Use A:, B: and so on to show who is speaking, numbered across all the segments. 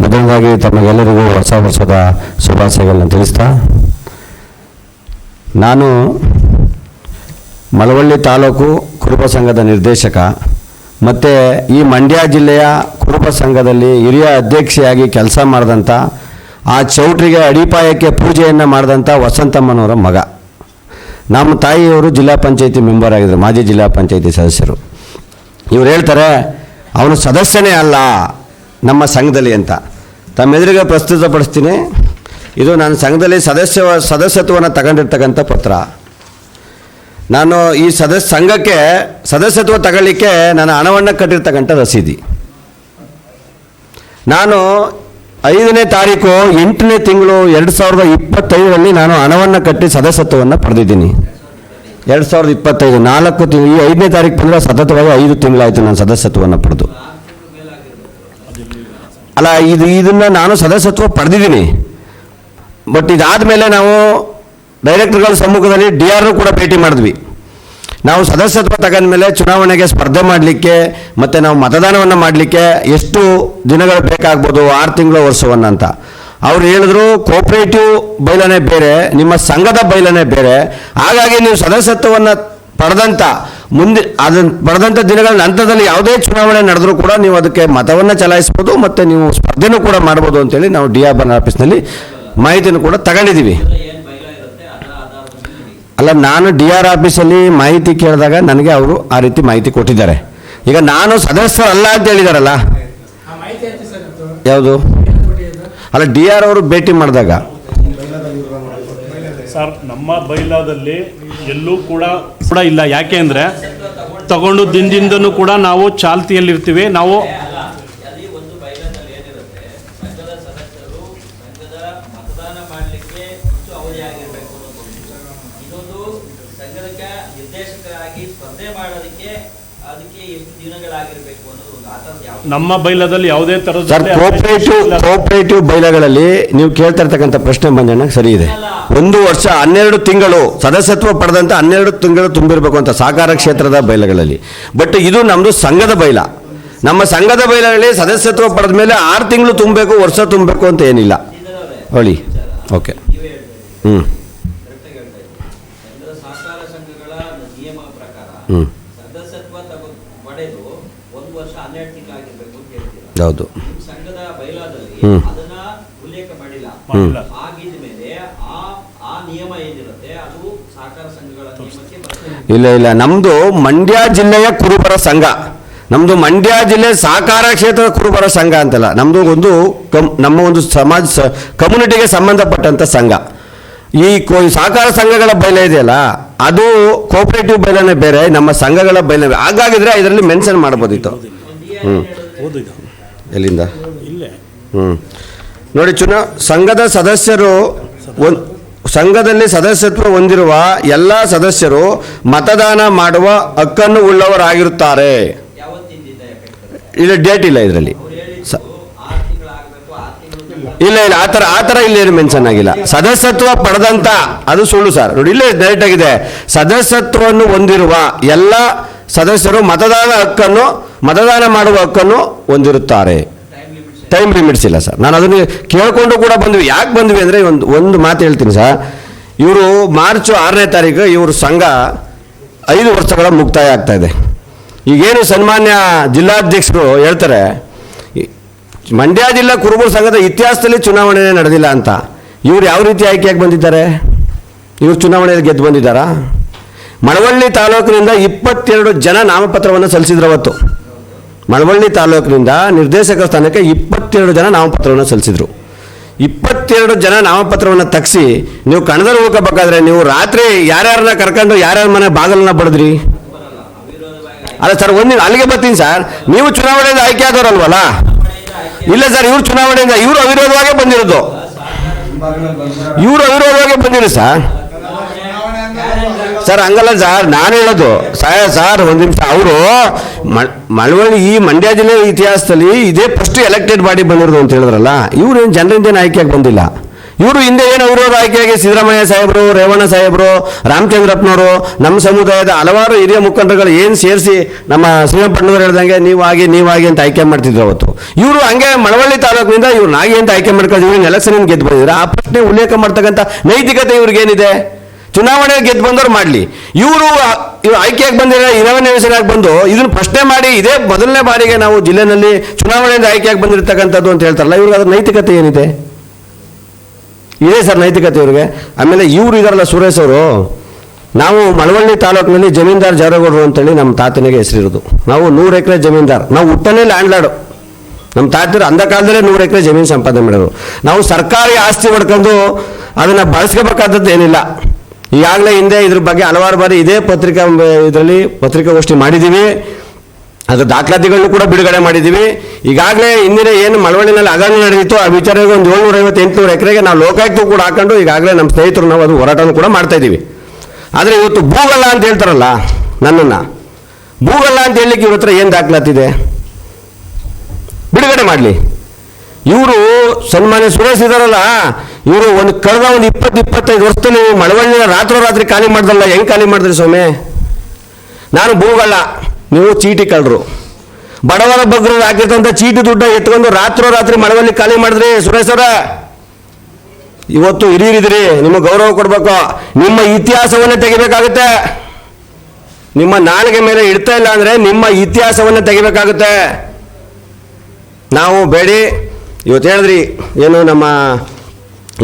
A: ಮೊದಲನೇದಾಗಿ ತಮಗೆಲ್ಲರಿಗೂ ಹೊಸ ವರ್ಷದ ಶುಭಾಶಯಗಳನ್ನು ತಿಳಿಸ್ತಾ, ನಾನು ಮಳವಳ್ಳಿ ತಾಲೂಕು ಕುರುಬ ಸಂಘದ ನಿರ್ದೇಶಕ, ಮತ್ತು ಈ ಮಂಡ್ಯ ಜಿಲ್ಲೆಯ ಕುರುಬ ಸಂಘದಲ್ಲಿ ಹಿರಿಯ ಅಧ್ಯಕ್ಷೆಯಾಗಿ ಕೆಲಸ ಮಾಡಿದಂಥ ಆ ಚೌಟ್ರಿಗೆ ಅಡಿಪಾಯಕ್ಕೆ ಪೂಜೆಯನ್ನು ಮಾಡಿದಂಥ ವಸಂತಮ್ಮನವರ ಮಗ. ನಮ್ಮ ತಾಯಿಯವರು ಜಿಲ್ಲಾ ಪಂಚಾಯತಿ ಮೆಂಬರ್ ಆಗಿದ್ದರು ಮಾಜಿ ಜಿಲ್ಲಾ ಪಂಚಾಯತಿ ಸದಸ್ಯರು. ಇವ್ರು ಹೇಳ್ತಾರೆ, ಅವನು ಸದಸ್ಯನೇ ಅಲ್ಲ. ನಮ್ಮ ಸಂಘದಲ್ಲಿ ಅಂತ. ತಮ್ಮೆದುರಿಗೆ ಪ್ರಸ್ತುತಪಡಿಸ್ತೀನಿ ಇದು ನನ್ನ ಸಂಘದಲ್ಲಿ ಸದಸ್ಯ ಸದಸ್ಯತ್ವವನ್ನು ತಗೊಂಡಿರ್ತಕ್ಕಂಥ ಪತ್ರ. ನಾನು ಈ ಸದಸ್ಯ ಸಂಘಕ್ಕೆ ಸದಸ್ಯತ್ವ ತಗೊಳ್ಳಿಕ್ಕೆ ನಾನು ಹಣವನ್ನು ಕಟ್ಟಿರ್ತಕ್ಕಂಥ ರಸೀದಿ. ನಾನು ಐದನೇ ತಾರೀಕು, ಎಂಟನೇ ತಿಂಗಳು ಎರಡು ಸಾವಿರದ ಇಪ್ಪತ್ತೈದರಲ್ಲಿ ನಾನು ಹಣವನ್ನು ಕಟ್ಟಿ ಸದಸ್ಯತ್ವವನ್ನು ಪಡೆದಿದ್ದೀನಿ. ಎರಡು ಸಾವಿರದ ಇಪ್ಪತ್ತೈದು ನಾಲ್ಕು ತಿಂಗಳು, ಈ ಐದನೇ ತಾರೀಕು ಬಂದರೆ ಸತತವಾಗಿ ಐದು ತಿಂಗಳಾಯಿತು ನಾನು ಸದಸ್ಯತ್ವವನ್ನು ಪಡೆದು. ಅಲ್ಲ, ಇದು ಇದನ್ನು ನಾನು ಸದಸ್ಯತ್ವ ಪಡೆದಿದ್ದೀನಿ. ಬಟ್ ಇದಾದ ಮೇಲೆ ನಾವು ಡೈರೆಕ್ಟರ್ಗಳ ಸಮ್ಮುಖದಲ್ಲಿ ಡಿ ಆರ್ ಕೂಡ ಭೇಟಿ ಮಾಡಿದ್ವಿ. ನಾವು ಸದಸ್ಯತ್ವ ತಗೊಂಡ್ಮೇಲೆ ಚುನಾವಣೆಗೆ ಸ್ಪರ್ಧೆ ಮಾಡಲಿಕ್ಕೆ ಮತ್ತು ನಾವು ಮತದಾನವನ್ನು ಮಾಡಲಿಕ್ಕೆ ಎಷ್ಟು ದಿನಗಳು ಬೇಕಾಗ್ಬೋದು ಆರು ತಿಂಗಳು ವರ್ಷವನ್ನು ಅಂತ. ಅವ್ರು ಹೇಳಿದ್ರು ಕೋಪ್ರೇಟಿವ್ ಬೈಲನೇ ಬೇರೆ, ನಿಮ್ಮ ಸಂಘದ ಬೈಲನೇ ಬೇರೆ. ಹಾಗಾಗಿ ನೀವು ಸದಸ್ಯತ್ವವನ್ನು ಪಡೆದಂಥ ಮುಂದೆ ಅದನ್ನು ಬರೆದಂಥ ದಿನಗಳ ನಂತರದಲ್ಲಿ ಯಾವುದೇ ಚುನಾವಣೆ ನಡೆದರೂ ಕೂಡ ನೀವು ಅದಕ್ಕೆ ಮತವನ್ನು ಚಲಾಯಿಸ್ಬೋದು ಮತ್ತು ನೀವು ಸ್ಪರ್ಧೆನೂ ಕೂಡ ಮಾಡ್ಬೋದು ಅಂತೇಳಿ ನಾವು ಡಿ ಆರ್ ಬನ್ ಆಫೀಸ್ನಲ್ಲಿ ಮಾಹಿತಿಯನ್ನು ಕೂಡ ತಗೊಂಡಿದ್ದೀವಿ. ಅಲ್ಲ, ನಾನು ಡಿ ಆರ್ ಆಫೀಸಲ್ಲಿ ಮಾಹಿತಿ ಕೇಳಿದಾಗ ನನಗೆ ಅವರು ಆ ರೀತಿ ಮಾಹಿತಿ ಕೊಟ್ಟಿದ್ದಾರೆ. ಈಗ ನಾನು ಸದಸ್ಯರಲ್ಲ ಅಂತ ಹೇಳಿದಾರಲ್ಲ? ಯಾವುದು? ಅಲ್ಲ, ಡಿ ಆರ್ ಅವರು ಭೇಟಿ ಮಾಡಿದಾಗ?
B: ಸರ್, ನಮ್ಮ ಬೈಲಾದಲ್ಲಿ ಎಲ್ಲೂ ಕೂಡ ಕೂಡ ಇಲ್ಲ. ಯಾಕೆ ಅಂದರೆ ತಗೊಂಡು ದಿನದಿಂದನೂ ಕೂಡ ನಾವು ಚಾಲ್ತಿಯಲ್ಲಿರ್ತೀವಿ. ನಾವು
C: ಅಲ್ಲಿ ಒಂದು ಬೈಲನಲ್ಲಿ ಏನಿರುತ್ತೆ ಸಂಘದ ಸದಸ್ಯರು ಸಂಘದ ಮತದಾನ ಮಾಡಲಿಕ್ಕೆ ಹೆಚ್ಚು ಅವಧಿ ಆಗಿರಬೇಕು ಅನ್ನೋದು ಇನ್ನೊಂದು ಸಂಘದಕ್ಕೆ ನಿರ್ದೇಶಕರಾಗಿ ಸ್ಪರ್ಧೆ ಮಾಡೋದಕ್ಕೆ ಅದಕ್ಕೆ ಎಷ್ಟು ದಿನಗಳಾಗಿರ್ಬೇಕು ಅನ್ನೋದು ಒಂದು ಆ ಥರದ್ದು ಯಾವ
B: ನಮ್ಮ ಬೈಲದಲ್ಲಿ ಯಾವುದೇ ತರದ
A: ಸರ್ ಕೋಪರೇಟಿವ್ ಕೋಪರೇಟಿವ್ ಬೈಲಗಳಲ್ಲಿ ನೀವು ಕೇಳ್ತಾ ಇರ್ತಕ್ಕಂಥ ಪ್ರಶ್ನೆ ಬಂದಣ್ಣ ಸರಿ ಇದೆ. ಒಂದು ವರ್ಷ ಹನ್ನೆರಡು ತಿಂಗಳು ಸದಸ್ಯತ್ವ ಪಡೆದಂತ ಹನ್ನೆರಡು ತಿಂಗಳು ತುಂಬಿರಬೇಕು ಅಂತ ಸಹಕಾರ ಕ್ಷೇತ್ರದ ಬೈಲಗಳಲ್ಲಿ. ಬಟ್ ಇದು ನಮ್ಮದು ಸಂಘದ ಬೈಲ. ನಮ್ಮ ಸಂಘದ ಬೈಲಗಳಲ್ಲಿ ಸದಸ್ಯತ್ವ ಪಡೆದ ಮೇಲೆ ಆರು ತಿಂಗಳು ತುಂಬಬೇಕು ವರ್ಷ ತುಂಬಬೇಕು ಅಂತ ಏನಿಲ್ಲ. ಹೊಳಿ. ಓಕೆ. ಹ್ಞೂ
C: ಕರೆಕ್ಟಾಗಿ ಹೇಳ್ತಾ ಇದ್ದೀವಿ ಸಹಕಾರ ಸಂಘಗಳ ನಿಯಮ ಪ್ರಕಾರ
A: ಹ್ಞೂ
C: ಸದಸ್ಯತ್ವ ತಗೋ ಪಡೆದು ಒಂದು ವರ್ಷ ಹನ್ನೆರಡು ತಿಂಗಳಾಗಿರ್ಬೇಕು ಅಂತ ಹೇಳ್ತೀರಾ?
A: ಹೌದು.
C: ಸಂಘದ ಬೈಲಾದಲ್ಲಿ
A: ಹ್ಮ್.
C: ಅದನ್ನ ಉಲ್ಲೇಖ ಮಾಡಿಲ್ಲ.
B: ಮಾಡಿಲ್ಲ.
C: ಆಗಿದ ಮೇಲೆ ಆ ಆ ನಿಯಮ ಏನಿರುತ್ತೆ ಅದು ಸಹಕಾರ ಸಂಘಗಳ ನಿಯಮಕ್ಕೆ ಬರ್ತದೆ.
A: ಇಲ್ಲ ಇಲ್ಲ. ನಮ್ಮದು ಮಂಡ್ಯ ಜಿಲ್ಲೆಯ ಕುರುಬರ ಸಂಘ. ನಮ್ಮದು ಮಂಡ್ಯ ಜಿಲ್ಲೆ ಸಹಕಾರ ಕ್ಷೇತ್ರದ ಕುರುಬರ ಸಂಘ ಅಂತಲ್ಲ. ನಮ್ಮದು ಒಂದು ಕಮ್ ನಮ್ಮ ಒಂದು ಸಮಾಜ ಸ ಕಮ್ಯುನಿಟಿಗೆ ಸಂಬಂಧಪಟ್ಟಂಥ ಸಂಘ. ಈ ಕೋ ಸಹಕಾರ ಸಂಘಗಳ ಬೈಲ ಇದೆಯಲ್ಲ ಅದು ಕೋಪರೇಟಿವ್ ಬೈಲನೇ ಬೇರೆ ನಮ್ಮ ಸಂಘಗಳ ಬೈಲ. ಹಾಗಾಗಿದ್ರೆ ಇದರಲ್ಲಿ ಮೆನ್ಷನ್ ಮಾಡ್ಬೋದಿತ್ತು. ಹ್ಞೂ ಎಲ್ಲಿಂದ? ಹ್ಞೂ ನೋಡಿ ಚುನಾ ಸಂಘದ ಸದಸ್ಯರು ಒನ್ ಸಂಘದಲ್ಲಿ ಸದಸ್ಯತ್ವ ಹೊಂದಿರುವ ಎಲ್ಲ ಸದಸ್ಯರು ಮತದಾನ ಮಾಡುವ ಹಕ್ಕನ್ನು ಉಳ್ಳವರಾಗಿರುತ್ತಾರೆ. ಇಲ್ಲ ಡೇಟ್ ಇಲ್ಲ ಇದರಲ್ಲಿ. ಸ-
C: ಆರು ತಿಂಗಳಾಗಬೇಕು ಆರು ತಿಂಗಳು
A: ಇಲ್ಲ ಇಲ್ಲ, ಆ ಥರ ಆ ಥರ ಇಲ್ಲೇನು ಮೆನ್ಷನ್ ಆಗಿಲ್ಲ. ಸದಸ್ಯತ್ವ ಪಡೆದಂತ, ಅದು ಸುಳ್ಳು ಸರ್. ನೋಡಿ, ಇಲ್ಲೇ ಡೈರೆಕ್ಟ್ ಆಗಿದೆ. ಸದಸ್ಯತ್ವವನ್ನು ಹೊಂದಿರುವ ಎಲ್ಲ ಸದಸ್ಯರು ಮತದಾನ ಹಕ್ಕನ್ನು, ಮತದಾನ ಮಾಡುವ ಹಕ್ಕನ್ನು ಹೊಂದಿರುತ್ತಾರೆ. ಟೈಮ್ ಲಿಮಿಟ್ಸ್ ಇಲ್ಲ ಸರ್. ನಾನು ಅದನ್ನು ಕೇಳಿಕೊಂಡು ಕೂಡ ಬಂದ್ವಿ. ಯಾಕೆ ಬಂದ್ವಿ ಅಂದರೆ ಒಂದು ಒಂದು ಮಾತು ಹೇಳ್ತೀನಿ ಸರ್. ಇವರು ಮಾರ್ಚ್ ಆರನೇ ತಾರೀಕು ಇವರು ಸಂಘ ಐದು ವರ್ಷಗಳ ಮುಕ್ತಾಯ ಆಗ್ತಾ ಇದೆ. ಈಗೇನು ಸನ್ಮಾನ್ಯ ಜಿಲ್ಲಾಧ್ಯಕ್ಷರು ಹೇಳ್ತಾರೆ ಮಂಡ್ಯ ಜಿಲ್ಲಾ ಕುರುಬರ ಸಂಘದ ಇತಿಹಾಸದಲ್ಲಿ ಚುನಾವಣೆ ನಡೆದಿಲ್ಲ ಅಂತ. ಇವ್ರು ಯಾವ ರೀತಿ ಆಯ್ಕೆಯಾಗಿ ಬಂದಿದ್ದಾರೆ? ಇವರು ಚುನಾವಣೆಯಲ್ಲಿ ಗೆದ್ದು ಬಂದಿದ್ದಾರಾ? ಮಳವಳ್ಳಿ ತಾಲೂಕಿನಿಂದ ಇಪ್ಪತ್ತೆರಡು ಜನ ನಾಮಪತ್ರವನ್ನು ಸಲ್ಲಿಸಿದ್ರು ಅವತ್ತು. ಮಳವಳ್ಳಿ ತಾಲೂಕಿನಿಂದ ನಿರ್ದೇಶಕ ಸ್ಥಾನಕ್ಕೆ ಇಪ್ಪತ್ತೆರಡು ಜನ ನಾಮಪತ್ರವನ್ನು ಸಲ್ಲಿಸಿದ್ರು. ಇಪ್ಪತ್ತೆರಡು ಜನ ನಾಮಪತ್ರವನ್ನು ತಗ್ಸಿ ನೀವು ಕಣದಲ್ಲಿ ಹೋಗಬೇಕಾದ್ರೆ ನೀವು ರಾತ್ರಿ ಯಾರ್ಯಾರನ್ನ ಕರ್ಕೊಂಡು ಯಾರ್ಯಾರ ಮನೆ ಬಾಗಲನ್ನ ಬಡಿದ್ರಿ? ಅಲ್ಲ ಸರ್, ಒಂದು ಅಲ್ಲಿಗೆ ಬರ್ತೀನಿ ಸರ್. ನೀವು ಚುನಾವಣೆಯಿಂದ ಆಯ್ಕೆ ಆದವರಲ್ವಲ್ಲ? ಇಲ್ಲ ಸರ್, ಇವ್ರು ಚುನಾವಣೆಯಿಂದ ಇವರು ಅವಿರೋಧವಾಗಿ ಬಂದಿರೋದು. ಇವರು ಅವಿರೋಧವಾಗಿ ಬಂದಿರೋ ಸರ್. ಸರ್, ಹಂಗಲ್ಲ ಸರ್, ನಾನು ಹೇಳೋದು. ಸಹ ಸರ್, ಒಂದು ನಿಮಿಷ. ಅವರು ಮಳವಳ್ಳಿ ಈ ಮಂಡ್ಯ ಜಿಲ್ಲೆ ಇತಿಹಾಸದಲ್ಲಿ ಇದೇ ಫಸ್ಟ್ ಎಲೆಕ್ಟೆಡ್ ಬಾಡಿ ಬಂದಿರೋದು ಅಂತ ಹೇಳಿದ್ರಲ್ಲ ಇವ್ರು ಏನು ಜನರಿಂದ ಆಯ್ಕೆಯಾಗಿ ಬಂದಿಲ್ಲ? ಇವರು ಹಿಂದೆ ಏನು ವಿರೋಧ ಆಯ್ಕೆಯಾಗಿ ಸಿದ್ದರಾಮಯ್ಯ ಸಾಹೇಬರು, ರೇವಣ್ಣ ಸಾಹೇಬರು, ರಾಮಚಂದ್ರಪ್ಪನವರು ನಮ್ಮ ಸಮುದಾಯದ ಹಲವಾರು ಹಿರಿಯ ಮುಖಂಡರುಗಳು ಏನು ಸೇರಿಸಿ ನಮ್ಮ ಶ್ರೀರಂಗಪಟ್ಟಣವ್ರು ಹೇಳ್ದಂಗೆ ನೀವಾಗಿ ನೀವಾಗಿ ಅಂತ ಆಯ್ಕೆ ಮಾಡ್ತಿದ್ರು ಅವತ್ತು. ಇವರು ಹಂಗೆ ಮಳವಳ್ಳಿ ತಾಲೂಕಿನಿಂದ ಇವ್ರು ನಾಗಿ ಅಂತ ಆಯ್ಕೆ ಮಾಡ್ಕೊಂಡು ಇವ್ರು ಎಲೆಕ್ಷನ್ ಗೆದ್ದು ಬಂದಿದ್ರು ಆ ಪ್ರಶ್ನೆ ಉಲ್ಲೇಖ ಮಾಡ್ತಕ್ಕಂಥ ನೈತಿಕತೆ ಇವ್ರಿಗೇನಿದೆ? ಚುನಾವಣೆ ಗೆದ್ದು ಬಂದವ್ರು ಮಾಡಲಿ. ಇವರು, ಇವ್ರು ಆಯ್ಕೆಯಾಗಿ ಬಂದಿರೋ ಹೆಸರಾಗಿ ಬಂದು ಇದನ್ನು ಪ್ರಶ್ನೆ ಮಾಡಿ ಇದೇ ಮೊದಲನೇ ಬಾರಿಗೆ ನಾವು ಜಿಲ್ಲೆನಲ್ಲಿ ಚುನಾವಣೆಯಿಂದ ಆಯ್ಕೆಯಾಗಿ ಬಂದಿರತಕ್ಕಂಥದ್ದು ಅಂತ ಹೇಳ್ತಾರಲ್ಲ, ಇವ್ರಿಗೆ ಅದರ ನೈತಿಕತೆ ಏನಿದೆ? ಇದೆ ಸರ್ ನೈತಿಕತೆ ಇವ್ರಿಗೆ. ಆಮೇಲೆ ಇವರು ಇದಾರಲ್ಲ ಸುರೇಶ್ ಅವರು. ನಾವು ಮಳವಳ್ಳಿ ತಾಲೂಕಿನಲ್ಲಿ ಜಮೀನ್ದಾರ್ ಜಾರಗೌಡರು ಅಂತೇಳಿ ನಮ್ಮ ತಾತನಿಗೆ ಹೆಸರಿರೋದು. ನಾವು ನೂರು ಎಕರೆ ಜಮೀನ್ದಾರ್. ನಾವು ಹುಟ್ಟನೇ ಲ್ಯಾಂಡ್ಲಾರ್ಡು ನಮ್ಮ ತಾತರು ಅಂಧ ಕಾಲದಲ್ಲೇ ನೂರು ಎಕರೆ ಜಮೀನು ಸಂಪಾದನೆ ಮಾಡೋರು ನಾವು ಸರ್ಕಾರಿ ಆಸ್ತಿ ಹೊಡ್ಕೊಂಡು ಅದನ್ನು ಬಳಸ್ಕೋಬೇಕಾದದ್ದು ಏನಿಲ್ಲ. ಈಗಾಗಲೇ ಹಿಂದೆ ಇದ್ರ ಬಗ್ಗೆ ಹಲವಾರು ಬಾರಿ ಇದೇ ಪತ್ರಿಕಾ ಇದರಲ್ಲಿ ಪತ್ರಿಕಾಗೋಷ್ಠಿ ಮಾಡಿದ್ದೀವಿ. ಅದ್ರ ದಾಖಲಾತಿಗಳನ್ನು ಕೂಡ ಬಿಡುಗಡೆ ಮಾಡಿದ್ದೀವಿ. ಈಗಾಗಲೇ ಹಿಂದಿನ ಏನು ಮಳವಳ್ಳಿನಲ್ಲಿ ಹಗರಣ ನಡೆದಿತ್ತು, ಆ ವಿಚಾರವಾಗಿ ಒಂದು ಏಳ್ನೂರ ಐವತ್ತು ಎಂಟುನೂರು ಎಕರೆಗೆ ನಾವು ಲೋಕಾಯುಕ್ತ ಕೂಡ ಹಾಕೊಂಡು ಈಗಾಗಲೇ ನಮ್ಮ ಸ್ನೇಹಿತರು ನಾವು ಅದು ಹೋರಾಟವನ್ನು ಕೂಡ ಮಾಡ್ತಾ ಇದ್ದೀವಿ. ಆದರೆ ಇವತ್ತು ಭೂಗಲ್ಲ ಅಂತ ಹೇಳ್ತಾರಲ್ಲ ನನ್ನನ್ನು. ಭೂಗಲ್ಲ ಅಂತ ಹೇಳಲಿಕ್ಕೆ ಇವ್ರ ಹತ್ರ ಏನು ದಾಖಲಾತಿದೆ? ಬಿಡುಗಡೆ ಮಾಡಲಿ. ಇವರು ಸನ್ಮಾನ್ಯ ಸುರೇಶ್ ಇದಾರಲ್ಲ, ಇವರು ಒಂದು ಕಳೆದ ಒಂದು ಇಪ್ಪತ್ತು, ಇಪ್ಪತ್ತೈದು ವರ್ಷದಲ್ಲಿ ಮಳವಳ್ಳಿನ ರಾತ್ರೋರಾತ್ರಿ ಖಾಲಿ ಮಾಡ್ದಲ್ಲ, ಹೆಂಗೆ ಖಾಲಿ ಮಾಡಿದ್ರಿ ಸ್ವಾಮಿ? ನಾನು ಭೂಗಳ್ಳ ನೀವು ಚೀಟಿ ಕಳ್ಳರು ಬಡವರ ಬಗ್ಗರು ಹಾಕಿರ್ತಂಥ ಚೀಟಿ ದುಡ್ಡ ಎತ್ಕೊಂಡು ರಾತ್ರೋರಾತ್ರಿ ಮಳವಲ್ಲಿ ಖಾಲಿ ಮಾಡಿದ್ರಿ, ಸುರೇಶ್ ಅವರ, ಇವತ್ತು ಹಿರಿಯರಿದ್ರಿ ನಿಮಗೆ ಗೌರವ ಕೊಡಬೇಕು. ನಿಮ್ಮ ಇತಿಹಾಸವನ್ನೇ ತೆಗಿಬೇಕಾಗುತ್ತೆ. ನಿಮ್ಮ ನಾಲಿಗೆ ಮೇಲೆ ಇಡ್ತಾ ಇಲ್ಲ ಅಂದರೆ ನಿಮ್ಮ ಇತಿಹಾಸವನ್ನೇ ತೆಗಿಬೇಕಾಗುತ್ತೆ. ನಾವು ಬೇಡಿ. ಇವತ್ತು ಹೇಳಿದ್ರಿ, ಏನು ನಮ್ಮ,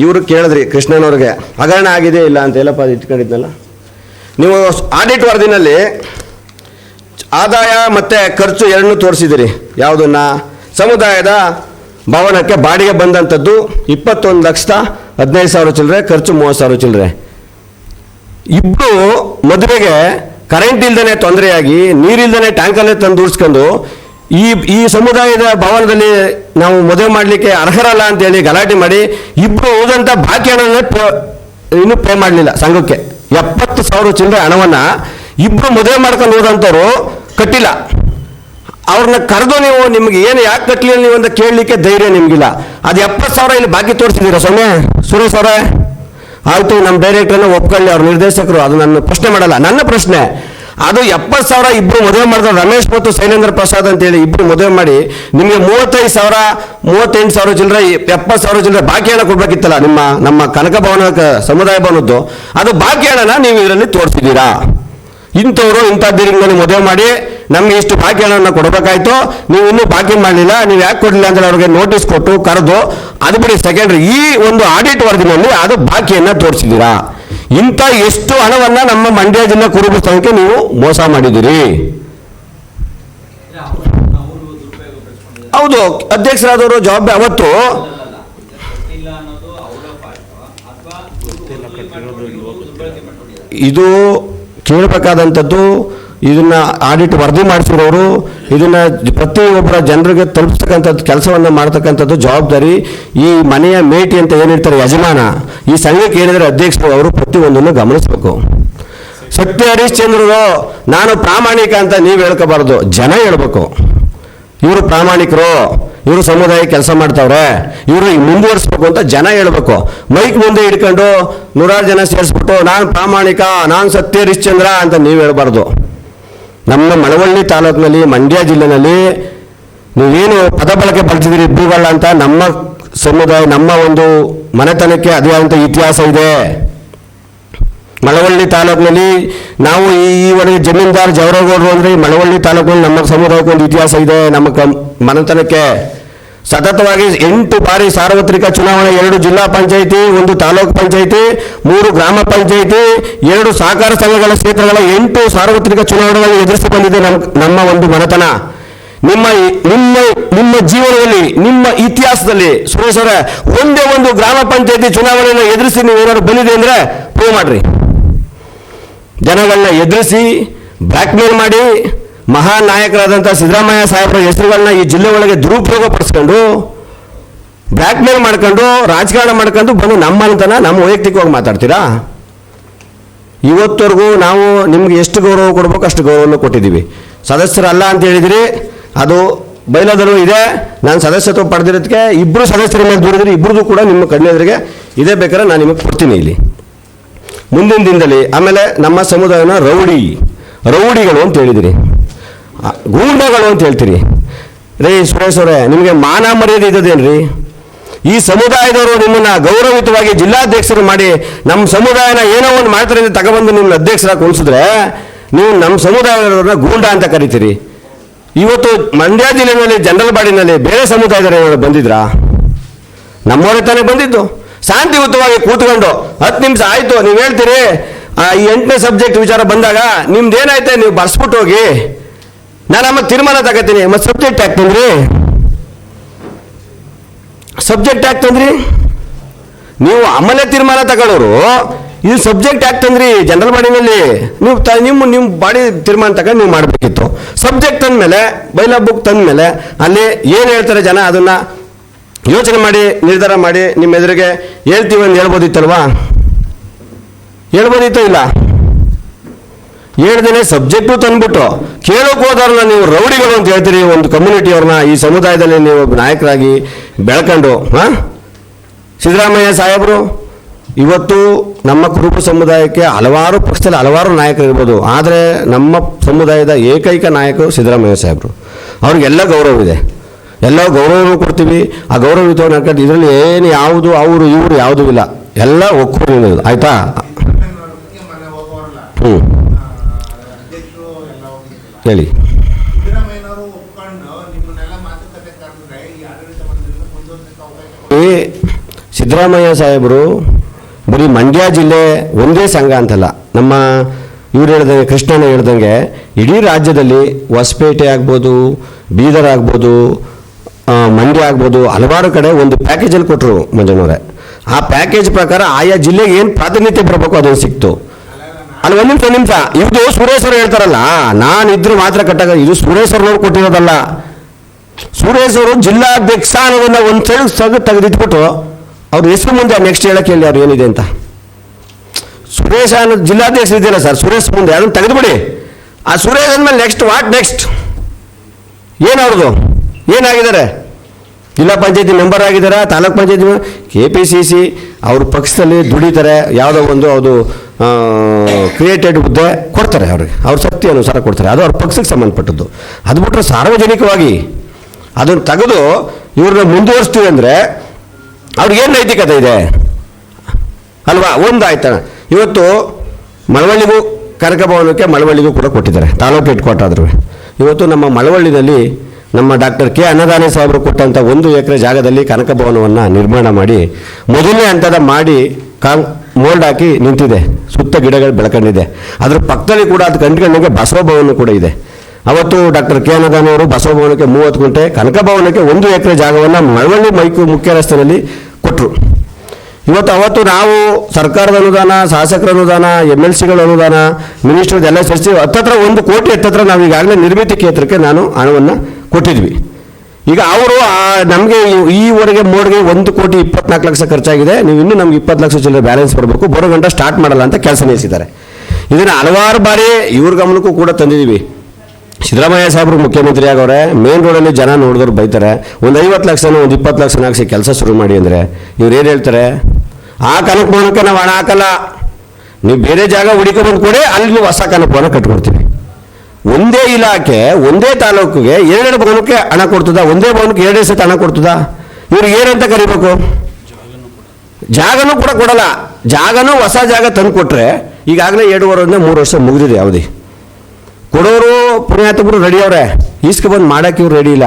A: ಇವರು ಕೇಳಿದ್ರಿ ಕೃಷ್ಣನವ್ರಿಗೆ, ಹಗರಣ ಆಗಿದೆ ಇಲ್ಲ ಅಂತ ಎಲ್ಲಪ್ಪ ಅದು ಇಟ್ಕೊಂಡಿದ್ನಲ್ಲ. ನೀವು ಆಡಿಟ್ ವರದಿನಲ್ಲಿ ಆದಾಯ ಮತ್ತು ಖರ್ಚು ಎರಡನ್ನೂ ತೋರಿಸಿದಿರಿ. ಯಾವುದನ್ನ ಸಮುದಾಯದ ಭವನಕ್ಕೆ ಬಾಡಿಗೆ ಬಂದಂಥದ್ದು ಇಪ್ಪತ್ತೊಂದು ಲಕ್ಷದ ಹದಿನೈದು ಸಾವಿರ ಚಿಲ್ಲರೆ, ಖರ್ಚು ಮೂವತ್ತು ಸಾವಿರ ಚಿಲ್ಲರೆ. ಇಬ್ಬರು ಮದುವೆಗೆ ಕರೆಂಟ್ ಇಲ್ದೇ ತೊಂದರೆಯಾಗಿ ನೀರಿಲ್ದೇ ಟ್ಯಾಂಕಲ್ಲೇ ತಂದು ಉಡ್ಸ್ಕೊಂಡು ಈ ಈ ಸಮುದಾಯದ ಭವನದಲ್ಲಿ ನಾವು ಮದುವೆ ಮಾಡಲಿಕ್ಕೆ ಅರ್ಹರಲ್ಲ ಅಂತೇಳಿ ಗಲಾಟೆ ಮಾಡಿ ಇಬ್ಬರು ಹೋದಂಥ ಬಾಕಿ ಹಣವನ್ನೇ ಇನ್ನೂ ಪೇ ಮಾಡಲಿಲ್ಲ ಸಂಘಕ್ಕೆ. ಎಪ್ಪತ್ತು ಸಾವಿರ ಚಿಲ್ಲರೆ ಹಣವನ್ನು ಇಬ್ಬರು ಮದುವೆ ಮಾಡ್ಕೊಂಡು ಹೋದಂಥವ್ರು ಕಟ್ಟಿಲ್ಲ. ಅವ್ರನ್ನ ಕರೆದು ನೀವು ನಿಮ್ಗೆ ಏನು ಯಾಕೆ ಕಟ್ಟಲಿಲ್ಲ ನೀವು ಅಂತ ಕೇಳಲಿಕ್ಕೆ ಧೈರ್ಯ ನಿಮಗಿಲ್ಲ. ಅದು ಎಪ್ಪತ್ತು ಸಾವಿರ ಇಲ್ಲಿ ಬಾಕಿ ತೋರಿಸಿದ್ದೀರಾ ಸೊನ್ನೆ ಸುರೇಶ್ ಅವರೇ, ಆಯಿತು ನಮ್ಮ ಡೈರೆಕ್ಟರ್ನ ಒಪ್ಕೊಳ್ಳಿ, ಅವ್ರ ನಿರ್ದೇಶಕರು, ಅದು ನನ್ನ ಪ್ರಶ್ನೆ ಮಾಡಲ್ಲ, ನನ್ನ ಪ್ರಶ್ನೆ. ಅದು ಎಪ್ಪತ್ತು ಸಾವಿರ ಇಬ್ಬರು ಮದುವೆ ಮಾಡಿದ್ರು ರಮೇಶ್ ಮತ್ತು ಶೈಲೇಂದ್ರ ಪ್ರಸಾದ್ ಅಂತೇಳಿ ಇಬ್ಬರು ಮದುವೆ ಮಾಡಿ ನಿಮಗೆ ಮೂವತ್ತೈದು ಸಾವಿರ, ಮೂವತ್ತೆಂಟು ಸಾವಿರ ಚಿಲ್ಲರೆ, ಎಪ್ಪತ್ತು ಸಾವಿರ ಚಿಲ್ಲರೆ ಬಾಕಿ ಹಣ ಕೊಡ್ಬೇಕಿತ್ತಲ್ಲ ನಿಮ್ಮ, ನಮ್ಮ ಕನಕ ಭವನ ಸಮುದಾಯ ಭವನದ್ದು. ಅದು ಬಾಕಿ ಹಣನ ನೀವು ಇದರಲ್ಲಿ ತೋರಿಸಿದ್ದೀರಾ? ಇಂಥವ್ರು ಇಂಥ ದೀರ್ಘದಲ್ಲಿ ಮದುವೆ ಮಾಡಿ ನಮಗೆ ಇಷ್ಟು ಬಾಕಿ ಹಣವನ್ನು ಕೊಡಬೇಕಾಯ್ತು. ನೀವು ಇನ್ನೂ ಬಾಕಿ ಮಾಡಲಿಲ್ಲ, ನೀವು ಯಾಕೆ ಕೊಡಲಿಲ್ಲ ಅಂತ ಅವ್ರಿಗೆ ನೋಟಿಸ್ ಕೊಟ್ಟು ಕರೆದು, ಅದು ಬಿಡಿ ಸೆಕೆಂಡ್ರಿ ಈ ಒಂದು ಆಡಿಟ್ ವರದಿನಲ್ಲಿ ಅದು ಬಾಕಿಯನ್ನು ತೋರಿಸಿದ್ದೀರಾ? ಇಂಥ ಎಷ್ಟು ಹಣವನ್ನು ನಮ್ಮ ಮಂಡ್ಯ ಜಿಲ್ಲಾ ಕುರುಬ ಸ್ಥಳಕ್ಕೆ ನೀವು ಮೋಸ ಮಾಡಿದ್ದೀರಿ? ಹೌದು, ಅಧ್ಯಕ್ಷರಾದವರು ಜವಾಬ್ದಾರಿ ಅವತ್ತು. ಇದು ಕೇಳಬೇಕಾದಂಥದ್ದು ಇದನ್ನು ಆಡಿಟ್ ವರದಿ ಮಾಡಿಸಿರೋರು, ಇದನ್ನು ಪ್ರತಿಯೊಬ್ಬರ ಜನರಿಗೆ ತಲುಪಿಸ್ತಕ್ಕಂಥದ್ದು, ಕೆಲಸವನ್ನು ಮಾಡ್ತಕ್ಕಂಥದ್ದು ಜವಾಬ್ದಾರಿ ಈ ಮನೆಯ ಮೇಟಿ ಅಂತ ಏನಿರ್ತಾರೆ ಯಜಮಾನ. ಈ ಸಂಘಕ್ಕೆ ಏನಿದ್ರೆ ಅಧ್ಯಕ್ಷರು, ಅವರು ಪ್ರತಿಯೊಂದನ್ನು ಗಮನಿಸಬೇಕು. ಸತ್ಯ ಹರಿಶ್ಚಂದ್ರರು ನಾನು ಪ್ರಾಮಾಣಿಕ ಅಂತ ನೀವು ಹೇಳ್ಕೋಬಾರ್ದು, ಜನ ಹೇಳ್ಬೇಕು. ಇವರು ಪ್ರಾಮಾಣಿಕರು, ಇವರು ಸಮುದಾಯ ಕೆಲಸ ಮಾಡ್ತಾವ್ರೆ, ಇವರು ಮುಂದುವರಿಸ್ಬೇಕು ಅಂತ ಜನ ಹೇಳ್ಬೇಕು. ಮೈಕ್ ಮುಂದೆ ಇಟ್ಕೊಂಡು ನೂರಾರು ಜನ ಸೇರಿಸ್ಬಿಟ್ಟು, ನಾನು ಪ್ರಾಮಾಣಿಕ, ನಾನು ಸತ್ಯ, ಹರಿಶ್ಚಂದ್ರ ಅಂತ ನೀವು ಹೇಳ್ಬಾರ್ದು. ನಮ್ಮ ಮಳವಳ್ಳಿ ತಾಲೂಕಿನಲ್ಲಿ, ಮಂಡ್ಯ ಜಿಲ್ಲೆನಲ್ಲಿ ನೀವೇನು ಪದ ಬಳಕೆ ಬಳಸಿದಿರಿ ಭೂಗಳ ಅಂತ ನಮ್ಮ ಸಮುದಾಯ, ನಮ್ಮ ಒಂದು ಮನೆತನಕ್ಕೆ ಅದೇ ಅಂತ ಇತಿಹಾಸ ಇದೆ. ಮಳವಳ್ಳಿ ತಾಲೂಕಿನಲ್ಲಿ ನಾವು ಈ ಈವರೆಗೆ ಜಮೀನ್ದಾರ್ ಜವರಗೌಡರು ಅಂದರೆ ಮಳವಳ್ಳಿ ತಾಲೂಕಿನಲ್ಲಿ ನಮ್ಮ ಸಮುದಾಯಕ್ಕೆ ಒಂದು ಇತಿಹಾಸ ಇದೆ. ನಮ್ಮ ಮನೆತನಕ್ಕೆ ಸತತವಾಗಿ ಎಂಟು ಬಾರಿ ಸಾರ್ವತ್ರಿಕ ಚುನಾವಣೆ, ಎರಡು ಜಿಲ್ಲಾ ಪಂಚಾಯಿತಿ, ಒಂದು ತಾಲೂಕು ಪಂಚಾಯಿತಿ, ಮೂರು ಗ್ರಾಮ ಪಂಚಾಯಿತಿ, ಎರಡು ಸಹಕಾರ ಸಂಘಗಳ ಕ್ಷೇತ್ರಗಳ ಎಂಟು ಸಾರ್ವತ್ರಿಕ ಚುನಾವಣೆಗಳನ್ನು ಎದುರಿಸಿ ಬಂದಿದೆ ನಮ್ಮ ನಮ್ಮ ಒಂದು ಮನೆತನ. ನಿಮ್ಮ ನಿಮ್ಮ ನಿಮ್ಮ ಜೀವನದಲ್ಲಿ, ನಿಮ್ಮ ಇತಿಹಾಸದಲ್ಲಿ ಸುರೇಶ್ ಒಂದೇ ಒಂದು ಗ್ರಾಮ ಪಂಚಾಯಿತಿ ಚುನಾವಣೆಯನ್ನು ಎದುರಿಸಿ ನೀವು ಏನಾದ್ರು ಬಂದಿದೆ ಅಂದರೆ ಪ್ರೂವ್ ಮಾಡ್ರಿ. ಜನಗಳನ್ನ ಎದುರಿಸಿ ಬ್ಲ್ಯಾಕ್ಮೇಲ್ ಮಾಡಿ ಮಹಾನ್ ನಾಯಕರಾದಂಥ ಸಿದ್ದರಾಮಯ್ಯ ಸಾಹೇಬರ ಹೆಸರುಗಳನ್ನ ಈ ಜಿಲ್ಲೆ ಒಳಗೆ ದುರುಪಯೋಗ ಪಡಿಸ್ಕೊಂಡು ಬ್ಲ್ಯಾಕ್ಮೇಲ್ ಮಾಡ್ಕೊಂಡು ರಾಜಕಾರಣ ಮಾಡ್ಕೊಂಡು ಬಂದು ನಮ್ಮ ಅಂತನ ನಮ್ಮ ವೈಯಕ್ತಿಕವಾಗಿ ಮಾತಾಡ್ತೀರಾ? ಇವತ್ತವರೆಗೂ ನಾವು ನಿಮ್ಗೆ ಎಷ್ಟು ಗೌರವ ಕೊಡ್ಬೇಕು ಅಷ್ಟು ಗೌರವವನ್ನು ಕೊಟ್ಟಿದ್ದೀವಿ. ಸದಸ್ಯರಲ್ಲ ಅಂತ ಹೇಳಿದಿರಿ, ಅದು ಬೈಲಾದರೂ ಇದೆ. ನಾನು ಸದಸ್ಯತ್ವ ಪಡೆದಿರೋದಕ್ಕೆ ಇಬ್ಬರು ಸದಸ್ಯರ ಮೇಲೆ ದೂರಿದ್ರೆ ಇಬ್ಬರದು ಕೂಡ ನಿಮ್ಮ ಕಣ್ಣೆದುರಿಗೆ ಇದೇ ಬೇಕಾದ್ರೆ ನಾನು ನಿಮಗೆ ಕೊಡ್ತೀನಿ ಇಲ್ಲಿ. ಮುಂದಿನ ದಿನದಲ್ಲಿ, ಆಮೇಲೆ ನಮ್ಮ ಸಮುದಾಯನ ರೌಡಿ, ರೌಡಿಗಳು ಅಂತ ಹೇಳಿದಿರಿ. ಗೂಂಡಗಳು ಅಂತ ಹೇಳ್ತೀರಿ. ರೇ ಸುರೇಶ್ ಅವರೇ, ನಿಮಗೆ ಮಾನ ಮರ್ಯಾದೆ ಇದ್ದದೇನ್ರಿ ಈ ಸಮುದಾಯದವರು ನಿಮ್ಮನ್ನ ಗೌರವಿತವಾಗಿ ಜಿಲ್ಲಾಧ್ಯಕ್ಷರು ಮಾಡಿ, ನಮ್ಮ ಸಮುದಾಯನ ಏನೋ ಒಂದು ಮಾಡ್ತಾರೆ ಅಂತ ತಗೊಬಂದು ನಿಮ್ಮ ಅಧ್ಯಕ್ಷರಾಗಿ ಕುಣಿಸಿದ್ರೆ ನೀವು ನಮ್ಮ ಸಮುದಾಯದವ್ರನ್ನ ಗೂಂಡ ಅಂತ ಕರಿತೀರಿ. ಇವತ್ತು ಮಂಡ್ಯ ಜಿಲ್ಲೆಯಲ್ಲಿ ಜನರಲ್ ಬಾಡಿನಲ್ಲಿ ಬೇರೆ ಸಮುದಾಯದವರು ಬಂದಿದ್ರಾ? ನಮ್ಮವರೇ ತಾನೇ ಬಂದಿದ್ದು. ಶಾಂತಿಯುತವಾಗಿ ಕೂತ್ಕೊಂಡು ಹತ್ತು ನಿಮಿಷ ಆಯಿತು, ನೀವು ಹೇಳ್ತೀರಿ? ಈ ಎಂಟನೇ ಸಬ್ಜೆಕ್ಟ್ ವಿಚಾರ ಬಂದಾಗ ನಿಮ್ದು ಏನಾಯ್ತೆ? ನೀವು ಬರ್ಸ್ಬಿಟ್ಟು ಹೋಗಿ. ನಾನು ಆಮೇಲೆ ತೀರ್ಮಾನ ತಗೋತೀನಿ. ಮತ್ತೆ ಸಬ್ಜೆಕ್ಟ್ ಯಾಕೆ ತಂದ್ರಿ? ಸಬ್ಜೆಕ್ಟ್ ಯಾಕೆ ತಂದ್ರಿ? ನೀವು ಆಮೇಲೆ ತೀರ್ಮಾನ ತಗೊಳ್ಳೋರು. ಇದು ಸಬ್ಜೆಕ್ಟ್ ಯಾಕೆ ತಂದ್ರಿ? ಜನರಲ್ ಬಾಡಿನಲ್ಲಿ ನೀವು ನಿಮ್ಮ ನಿಮ್ಮ ಬಾಡಿ ತೀರ್ಮಾನ ತಗೊಂಡು ನೀವು ಮಾಡಬೇಕಿತ್ತು. ಸಬ್ಜೆಕ್ಟ್ ತಂದಮೇಲೆ ಬೈಲಾ ಬುಕ್ ತಂದಮೇಲೆ ಅಲ್ಲಿ ಏನು ಹೇಳ್ತಾರೆ ಜನ? ಅದನ್ನು ಯೋಚನೆ ಮಾಡಿ, ನಿರ್ಧಾರ ಮಾಡಿ ನಿಮ್ಮ ಎದುರಿಗೆ ಹೇಳ್ತೀವಿ ಅಂತ ಹೇಳ್ಬೋದಿತ್ತಲ್ವಾ? ಹೇಳ್ಬೋದಿತ್ತು ಇಲ್ಲ? ಹೇಳ್ದೇನೆ ಸಬ್ಜೆಕ್ಟು ತಂದ್ಬಿಟ್ಟು, ಕೇಳೋಕೆ ಹೋದವ್ರನ್ನ ನೀವು ರೌಡಿಗಳು ಅಂತ ಹೇಳ್ತೀರಿ ಒಂದು ಕಮ್ಯುನಿಟಿಯವ್ರನ್ನ ಈ ಸಮುದಾಯದಲ್ಲಿ ನೀವು ನಾಯಕರಾಗಿ ಬೆಳ್ಕೊಂಡು, ಹಾಂ? ಸಿದ್ದರಾಮಯ್ಯ ಸಾಹೇಬರು, ಇವತ್ತು ನಮ್ಮ ಕುರುಬ ಸಮುದಾಯಕ್ಕೆ ಹಲವಾರು ಪಕ್ಷದಲ್ಲಿ ಹಲವಾರು ನಾಯಕರು ಇರ್ಬೋದು. ಆದರೆ ನಮ್ಮ ಸಮುದಾಯದ ಏಕೈಕ ನಾಯಕರು ಸಿದ್ದರಾಮಯ್ಯ ಸಾಹೇಬರು. ಅವ್ರಿಗೆಲ್ಲ ಇದೆ. ಎಲ್ಲ ಗೌರವನೂ ಕೊಡ್ತೀವಿ. ಆ ಗೌರವಯುತವಾಗಿ ನಡ್ಕೊಂಡು ಇದರಲ್ಲಿ ಏನು ಯಾವುದು, ಅವರು, ಇವರು ಯಾವುದೂ ಇಲ್ಲ. ಎಲ್ಲ ಒಕ್ಕೂರಿ ಆಯಿತಾ? ಹ್ಞೂ ಹೇಳಿ. ಸಿದ್ದರಾಮಯ್ಯ ಸಾಹೇಬರು ಬರೀ ಮಂಡ್ಯ ಜಿಲ್ಲೆ ಒಂದೇ ಸಂಘ ಅಂತಲ್ಲ. ನಮ್ಮ ಇವ್ರು ಹೇಳ್ದಂಗೆ, ಕೃಷ್ಣನ ಹೇಳ್ದಂಗೆ ಇಡೀ ರಾಜ್ಯದಲ್ಲಿ ಹೊಸಪೇಟೆ ಆಗ್ಬೋದು, ಬೀದರ್ ಆಗ್ಬೋದು ಮಂಡ್ಯ ಆಗ್ಬೋದು, ಹಲವಾರು ಕಡೆ ಒಂದು ಪ್ಯಾಕೇಜಲ್ಲಿ ಕೊಟ್ಟರು ಮಂಜನವರೇ ಆ ಪ್ಯಾಕೇಜ್ ಪ್ರಕಾರ ಆಯಾ ಜಿಲ್ಲೆಗೆ ಏನು ಪ್ರಾತಿನಿಧ್ಯ ಬರಬೇಕು ಅದೊಂದು ಸಿಕ್ತು. ಅಲ್ಲಿ, ಒಂದು ನಿಮಿಷ ನಿಮಿಷ. ಇದು ಸುರೇಶ್ ಅವರು ಹೇಳ್ತಾರಲ್ಲ ನಾನು ಇದ್ರು ಮಾತ್ರ ಕಟ್ಟಾಗ ಇದು ಸುರೇಶ್ ಅವ್ರವ್ರು ಕೊಟ್ಟಿರೋದಲ್ಲ. ಸುರೇಶ್ ಅವರು ಜಿಲ್ಲಾಧ್ಯಕ್ಷ ಅನ್ನೋದನ್ನ ಒಂದು ಸೈಡ್ ಸಗ ತೆಗೆದಿಟ್ಬಿಟ್ಟು ಅವ್ರ ಹೆಸರು ಮುಂದೆ ನೆಕ್ಸ್ಟ್ ಹೇಳಕ್ಕೆ ಹೇಳಿ, ಅವ್ರು ಏನಿದೆ ಅಂತ. ಸುರೇಶ್ ಅನ್ನೋದು ಜಿಲ್ಲಾಧ್ಯಕ್ಷ ಇದೆಯಲ್ಲ ಸರ್, ಸುರೇಶ್ ಮುಂದೆ, ಅದನ್ನು ತೆಗೆದುಬಿಡಿ. ಆ ಸುರೇಶ್ ಅಂದಮೇಲೆ ನೆಕ್ಸ್ಟ್ ವಾಟ್ ನೆಕ್ಸ್ಟ್ ಏನು ಅವ್ರದ್ದು? ಏನಾಗಿದ್ದಾರೆ ಜಿಲ್ಲಾ ಪಂಚಾಯತಿ ಮೆಂಬರ್ ಆಗಿದ್ದಾರೆ? Taluk panchayati K P C C ಅವ್ರ ಪಕ್ಷದಲ್ಲಿ ದುಡಿತಾರೆ, ಯಾವುದೋ ಒಂದು ಅದು ಕ್ರಿಯೇಟೆಡ್ ಹುದ್ದೆ ಕೊಡ್ತಾರೆ ಅವ್ರಿಗೆ. ಅವ್ರ ಶಕ್ತಿ ಅನುಸಾರ ಕೊಡ್ತಾರೆ. ಅದು ಅವ್ರ ಪಕ್ಷಕ್ಕೆ ಸಂಬಂಧಪಟ್ಟದ್ದು. ಅದು ಬಿಟ್ಟರೆ ಸಾರ್ವಜನಿಕವಾಗಿ ಅದನ್ನು ತೆಗೆದು ಇವ್ರನ್ನ ಮುಂದುವರಿಸ್ತೀವಿ ಅಂದರೆ ಅವ್ರಿಗೇನು ನೈತಿಕತೆ ಇದೆ? ಅಲ್ವಾ? ಒಂದು ಆಯ್ತಾ? ಇವತ್ತು ಮಳವಳ್ಳಿಗೂ ಕನಕ ಭವನಕ್ಕೆ ಮಳವಳ್ಳಿಗೂ ಕೂಡ ಕೊಟ್ಟಿದ್ದಾರೆ. ತಾಲೂಕು ಹೆಡ್ ಕ್ವಾರ್ಟರ್ ಇವತ್ತು ನಮ್ಮ ಮಳವಳ್ಳಿನಲ್ಲಿ ನಮ್ಮ ಡಾಕ್ಟರ್ ಕೆ ಅನ್ನದಾನಿ ಸಾಹೇಬರು ಕೊಟ್ಟಂಥ ಒಂದು ಎಕರೆ ಜಾಗದಲ್ಲಿ ಕನಕ ಭವನವನ್ನು ನಿರ್ಮಾಣ ಮಾಡಿ ಮೊದಲನೇ ಹಂತದ ಮಾಡಿ ಕಾ ಮೋಲ್ಡ್ ಹಾಕಿ ನಿಂತಿದೆ. ಸುತ್ತ ಗಿಡಗಳು ಬೆಳ್ಕೊಂಡಿದೆ. ಅದ್ರ ಪಕ್ಕದಲ್ಲಿ ಕೂಡ ಅದು ಕಂಡುಕೊಂಡಂಗೆ ಬಸವ ಭವನ ಕೂಡ ಇದೆ. ಅವತ್ತು ಡಾಕ್ಟರ್ ಕೆ ಅನ್ನದಾನ ಅವರು ಬಸವ ಭವನಕ್ಕೆ ಮೂವತ್ತು ಗುಂಟೆ ಕನಕ ಭವನಕ್ಕೆ ಒಂದು ಎಕರೆ ಜಾಗವನ್ನು ಮಳವಳ್ಳಿ ಮೈಕು ಮುಖ್ಯ ರಸ್ತೆಯಲ್ಲಿ ಕೊಟ್ಟರು ಇವತ್ತು ಅವತ್ತು ನಾವು ಸರ್ಕಾರದ ಅನುದಾನ, ಶಾಸಕರ ಅನುದಾನ ಎಂ ಎಲ್ ಸಿಗಳ ಅನುದಾನ ಮಿನಿಸ್ಟರ್ದೆಲ್ಲ ಸೇರಿಸಿ ಹತ್ತತ್ರ ಒಂದು ಕೋಟಿ ಹತ್ತತ್ರ ನಾವು ಈಗಾಗಲೇ ನಿರ್ಮಿತಿ ಕ್ಷೇತ್ರಕ್ಕೆ ನಾನು ಹಣವನ್ನು ಕೊಟ್ಟಿದ್ವಿ. ಈಗ ಅವರು ನಮಗೆ ಈವರೆಗೆ ಮೋಡ್ಗೆ ಒಂದು ಕೋಟಿ ಇಪ್ಪತ್ನಾಲ್ಕು ಲಕ್ಷ ಖರ್ಚಾಗಿದೆ. ನೀವು ಇನ್ನೂ ನಮ್ಗೆ ಇಪ್ಪತ್ತು ಲಕ್ಷ ಚಿಲ್ಲರೆ ಬ್ಯಾಲೆನ್ಸ್ ಬರಬೇಕು ಬರೋ ಗಂಟ ಸ್ಟಾರ್ಟ್ ಮಾಡಲ್ಲ ಅಂತ ಕೆಲಸ ನಿಲ್ಲಿಸಿದ್ದಾರೆ ಇದನ್ನು ಹಲವಾರು ಬಾರಿ ಇವ್ರ ಗಮನಕ್ಕೂ ಕೂಡ ತಂದಿದ್ದೀವಿ ಸಿದ್ದರಾಮಯ್ಯ ಸಾಹೇಬರು ಮುಖ್ಯಮಂತ್ರಿ ಆಗವ್ರೆ ಮೇನ್ ರೋಡಲ್ಲಿ ಜನ ನೋಡಿದ್ರು ಬೈತಾರೆ. ಒಂದು ಐವತ್ತು ಲಕ್ಷನ, ಒಂದು ಇಪ್ಪತ್ತು ಲಕ್ಷನ ಹಾಕ್ಸಿ ಕೆಲಸ ಶುರು ಮಾಡಿ ಅಂದರೆ ಇವ್ರು ಏನು ಹೇಳ್ತಾರೆ? ಆ ಕನಕಭವನಕ್ಕೆ ನಾವು ಹಣ ಹಾಕಲ್ಲ. ನೀವು ಬೇರೆ ಜಾಗ ಹುಡುಕೊಂಡ್ಬಂದು ಕೊಡಿ ಅಲ್ಲಿ ಹೊಸ ಕನಕಭವನ ಕಟ್ಕೊಡ್ತೀವಿ. ಒಂದೇ ಇಲಾಖೆ, ಒಂದೇ ತಾಲೂಕಿಗೆ ಎರಡೆರಡು ಭವನಕ್ಕೆ ಹಣ ಕೊಡ್ತದ? ಒಂದೇ ಭವನಕ್ಕೆ ಎರಡೇ ಸತಿ ಹಣ ಕೊಡ್ತದ? ಇವ್ರಿಗೆ ಏನಂತ ಕರಿಬೇಕು? ಜಾಗನೂ ಕೂಡ ಕೊಡಲ್ಲ. ಜಾಗನೂ ಹೊಸ ಜಾಗ ತಂದು ಕೊಟ್ರೆ ಈಗಾಗಲೇ ಎರಡೂವರೆಯಿಂದ ಮೂರು ವರ್ಷ ಮುಗಿದಿದೆ ಅವಧಿ. ಕೊಡೋರು ಪುಣ್ಯಾತಮರು ರೆಡಿ ಅವ್ರೆ. ಈಸ್ಕ ಬಂದು ಮಾಡಕ್ಕೆ ಇವ್ರು ರೆಡಿ ಇಲ್ಲ.